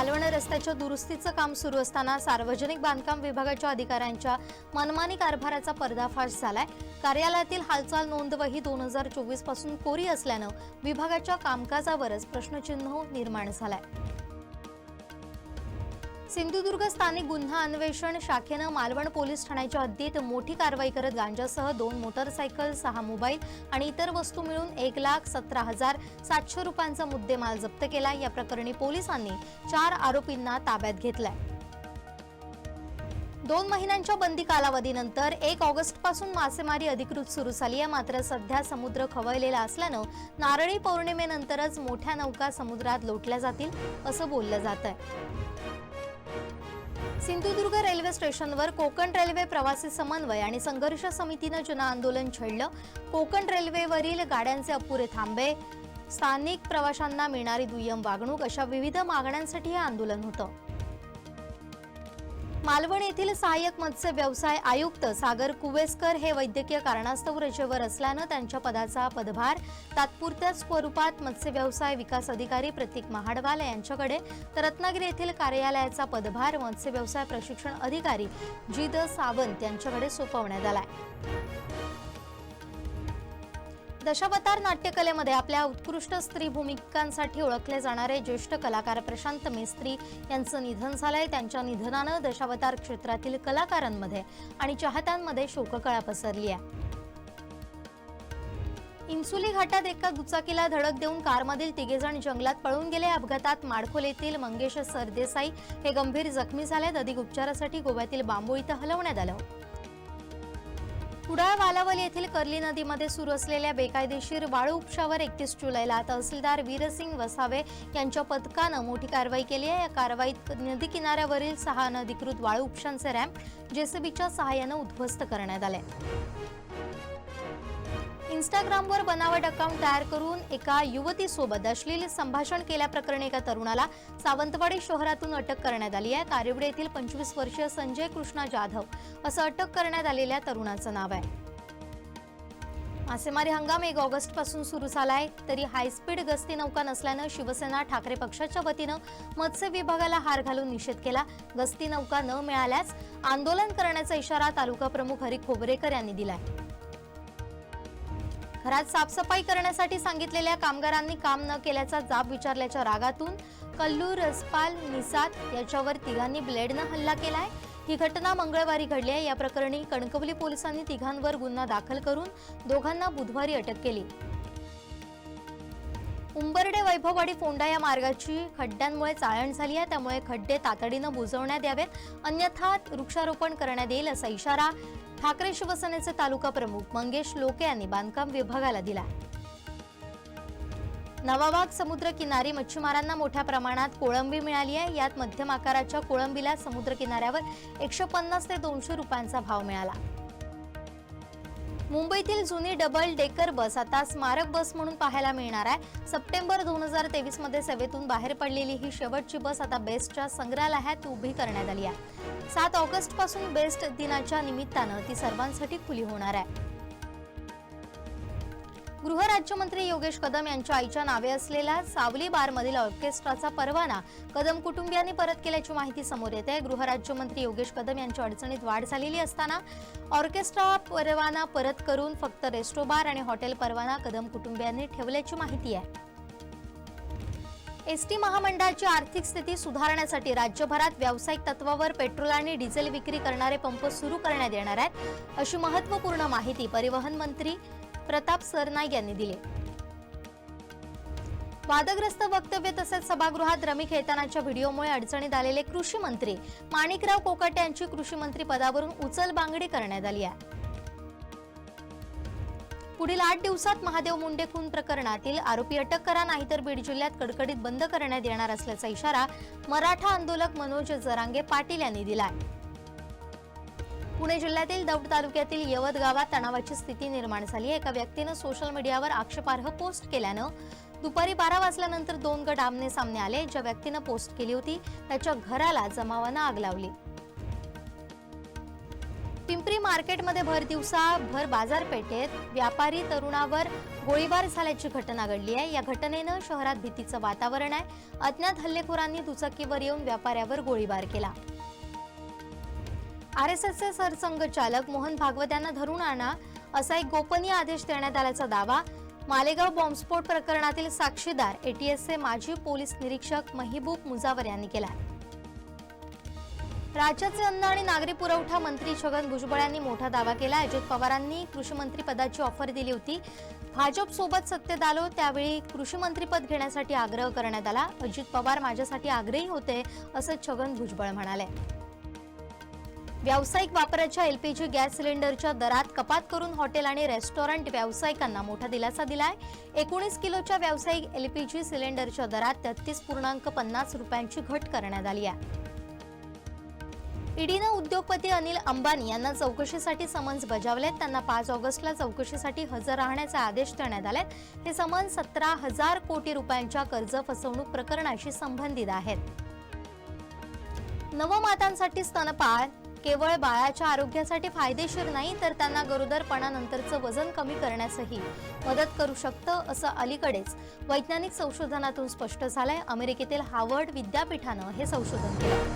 मालवण रस्त्याच्या दुरुस्तीचं काम सुरू असताना सार्वजनिक बांधकाम विभागाच्या अधिकाऱ्यांच्या मनमानी कारभाराचा पर्दाफाश झालाय. कार्यालयातील हालचाल नोंदवही दोन हजार चोवीसपासून कोरी असल्यानं विभागाच्या कामकाजावरच प्रश्नचिन्ह निर्माण झालाय. सिंधुदुर्ग स्थानिक गुन्हा अन्वेषण शाखेनं मालवण पोलीस ठाण्याच्या हद्दीत मोठी कारवाई करत गांजासह दोन मोटरसायकल सहा मोबाईल आणि इतर वस्तू मिळून एक लाख सतरा हजार सातशे रुपयांचा मुद्देमाल जप्त केला. या प्रकरणी पोलिसांनी चार आरोपींना ताब्यात घेतलाय. दोन महिन्यांच्या बंदी कालावधीनंतर एक ऑगस्टपासून मासेमारी अधिकृत सुरू झाली आहे. मात्र सध्या समुद्र खवळलेला असल्यानं नारळी पौर्णिमेनंतरच मोठ्या नौका समुद्रात लोटल्या जातील असं बोललं जात आहे सिंधुदुर्ग रेल्वे स्टेशनवर कोकण रेल्वे प्रवासी समन्वय आणि संघर्ष समितीनं जनआंदोलन छेडलं. कोकण रेल्वेवरील गाड्यांचे अपुरे थांबे. स्थानिक प्रवाशांना मिळणारी दुय्यम वागणूक अशा विविध मागण्यांसाठी हे आंदोलन होतं. मालवण येथील सहाय्यक मत्स्य व्यवसाय आयुक्त सागर कुवेसकर हे वैद्यकीय कारणास्तव रजेवर असल्यानं त्यांच्या पदाचा पदभार तात्पुरत्या स्वरूपात मत्स्य व्यवसाय विकास अधिकारी प्रतीक महाडवाल यांच्याकडे तर रत्नागिरी येथील कार्यालयाचा पदभार मत्स्य व्यवसाय प्रशिक्षण अधिकारी जी द सावंत यांच्याकडे सोपवण्यात आलाय. दशावतार नाट्यकलेमध्ये आपल्या उत्कृष्ट स्त्री भूमिकांसाठी ओळखले जाणारे ज्येष्ठ कलाकार प्रशांत मेस्त्री यांचं निधन झालंय. त्यांच्या निधनानं दशावतार क्षेत्रातील कलाकारांमध्ये आणि चाहत्यांमध्ये शोककळा पसरली आहे इन्सुली घाटात एका दुचाकीला धडक देऊन कारमधील तिघेजण जंगलात पळून गेले. अपघातात माडखोल येथील मंगेश सरदेसाई हे गंभीर जखमी झालेत. अधिक उपचारासाठी गोव्यातील बांबू इथं हलवण्यात आलं कुडाळ वालावल येथील कर्ली नदीमध्ये सुरू असलेल्या बेकायदेशीर वाळू उपशावर एकतीस जुलैला तहसीलदार वीरसिंग वसावे यांच्या पथकानं मोठी कारवाई केली आहे. या कारवाईत नदी किनाऱ्यावरील सहा अनधिकृत वाळू उपशांचे रॅम्प जेसीबीच्या सहाय्यानं उद्ध्वस्त करण्यात आले. इंस्टाग्रामवर बनावट अकाउंट तयार करून एका युवतीसोबत अश्लील संभाषण केल्याप्रकरणी एका तरुणाला सावंतवाडी शहरातून अटक करण्यात आली आहे. कारिवडे येथील पंचवीस वर्षीय संजय कृष्णा जाधव असं अटक करण्यात आलेल्या तरुणाचं नाव आहे. मासेमारी हंगाम एक ऑगस्टपासून सुरू आहे तरी हायस्पीड गस्ती नौका नसल्यानं शिवसेना ठाकरे पक्षाच्या वतीनं मत्स्य विभागाला हार घालून निषेध केला. गस्ती नौका न मिळाल्यास आंदोलन करण्याचा इशारा तालुका प्रमुख हरी खोबरेकर यांनी दिला आहे घरात साफसफाई करण्यासाठी सांगितलेल्या कामगारांनी काम न केल्याचा जाब विचारल्याच्या रागातून कल्लू रसपाल निसाद याच्यावर तिघांनी ब्लेडनं हल्ला केलाय. ही घटना मंगळवारी घडली आहे. या प्रकरणी कणकवली पोलिसांनी तिघांवर गुन्हा दाखल करून दोघांना बुधवारी अटक केली. उंबर्डे वैभववाडी फोंडा या मार्गाची खड्ड्यांमुळे चाळण झाली आहे. त्यामुळे खड्डे तातडीनं बुजवण्यात यावेत. अन्यथा वृक्षारोपण करण्यात येईल असा इशारा ठाकरे शिवसेनेचे तालुका प्रमुख मंगेश लोके यांनी बांधकाम विभागाला दिला नवाबाग समुद्र किनारी मच्छीमारांना मोठ्या प्रमाणात कोळंबी मिळाली आहे. यात मध्यम आकाराच्या कोळंबीला समुद्र किनाऱ्यावर एकशे पन्नास ते दोनशे रुपयांचा भाव मिळाला. मुंबईतील जुनी डबल डेकर बस आता स्मारक बस म्हणून पाहायला मिळणार आहे. सप्टेंबर दोन हजार तेवीसमध्ये सेवेतून बाहेर पडलेली ही शेवटची बस आता बेस्टच्या संग्रहालयात उभी करण्यात आली आहे. सात ऑगस्टपासून बेस्ट दिनाच्या निमित्तानं ती सर्वांसाठी खुली होणार आहे. गृहराज्यमंत्री योगेश कदम यांच्या आईच्या नावे असलेला सावली बारमधील ऑर्केस्ट्राचा परवाना कदम कुटुंबियांनी परत केल्याची माहिती समोर येते. गृहराज्यमंत्री योगेश कदम यांच्या अडचणीत वाढ झालेली असताना ऑर्केस्ट्रा परवाना परत करून फक्त रेस्टो बार आणि हॉटेल परवाना कदम कुटुंबियांनी ठेवल्याची माहिती आहे. एसटी महामंडळाची आर्थिक स्थिती सुधारण्यासाठी राज्यभरात व्यावसायिक तत्वावर पेट्रोल आणि डिझेल विक्री करणारे पंप सुरू करण्यात येणार आहेत. अशी महत्त्वपूर्ण माहिती परिवहन मंत्री प्रताप सरनाईक यांनी दिले. वादग्रस्त वक्तव्य तसेच सभागृहात रमी खेळतानाच्या व्हिडिओमुळे अडचणीत आलेले कृषी मंत्री माणिकराव कोकाटे यांची कृषी मंत्री पदावरून उचलबांगडी करण्यात आली आहे. पुढील आठ दिवसात महादेव मुंडे खून प्रकरणातील आरोपी अटक करा नाहीतर बीड जिल्ह्यात कडकडीत बंद करण्यात येणार असल्याचा इशारा मराठा आंदोलक मनोज जरांगे पाटील यांनी दिला आहे पुणे जिल्ह्यातील दौंड तालुक्यातील यवत गावात तणावाची स्थिती निर्माण झाली आहे. एका व्यक्तीनं सोशल मीडियावर आक्षेपार्ह पोस्ट केल्यानं दुपारी बारा वाजल्यानंतर दोन गट आमने सामने आले. ज्या व्यक्तीनं पोस्ट केली होती त्याच्या घराला जमावानं आग लावली. पिंपरी मार्केटमध्ये भर दिवसा भर बाजारपेठेत व्यापारी तरुणावर गोळीबार झाल्याची घटना घडली आहे. या घटनेनं शहरात भीतीचं वातावरण आहे. अज्ञात हल्लेखोरांनी दुचाकीवर येऊन व्यापाऱ्यावर गोळीबार केला. आर एस एसचे सरसंघचालक मोहन भागवत यांना धरून आणा असा एक गोपनीय आदेश देण्यात आल्याचा दावा मालेगाव बॉम्बस्फोट प्रकरणातील साक्षीदार एटीएसचे माजी पोलीस निरीक्षक महिबूब मुजावर यांनी केला राज्याचे अन्न आणि नागरी पुरवठा मंत्री छगन भुजबळ यांनी मोठा दावा केला. अजित पवारांनी कृषी मंत्री पदाची ऑफर दिली होती. भाजप सोबत सत्तेत आलो त्यावेळी कृषी मंत्रीपद घेण्यासाठी आग्रह करण्यात आला. अजित पवार माझ्यासाठी आग्रही होते असं छगन भुजबळ म्हणाले. व्यावसायिक वापराच्या एलपीजी गॅस सिलेंडरच्या दरात कपात करून हॉटेल आणि रेस्टॉरंट व्यावसायिकांना मोठा दिलासा दिलाय. एकोणीस किलोच्या व्यावसायिक एलपीजी सिलेंडरच्या दरात तेहतीस पूर्णांक पन्नास रुपयांची घट करण्यात आली आहे. ईडीनं उद्योगपती अनिल अंबानी यांना चौकशीसाठी समन्स बजावलेत. त्यांना पाच ऑगस्टला चौकशीसाठी हजर राहण्याचे आदेश देण्यात आलेत. हे समन्स सतरा हजार कोटी रुपयांच्या कर्ज फसवणूक प्रकरणाशी संबंधित आहेत. नवमातांसाठी स्तनपान केवळ बाळाच्या आरोग्यासाठी फायदेशीर नाही तर त्यांना गरोदरपणानंतरचं वजन कमी करण्यासही मदत करू शकतं असं अलीकडेच वैज्ञानिक संशोधनातून स्पष्ट झालंय. अमेरिकेतील हार्वर्ड विद्यापीठानं हे संशोधन केलं.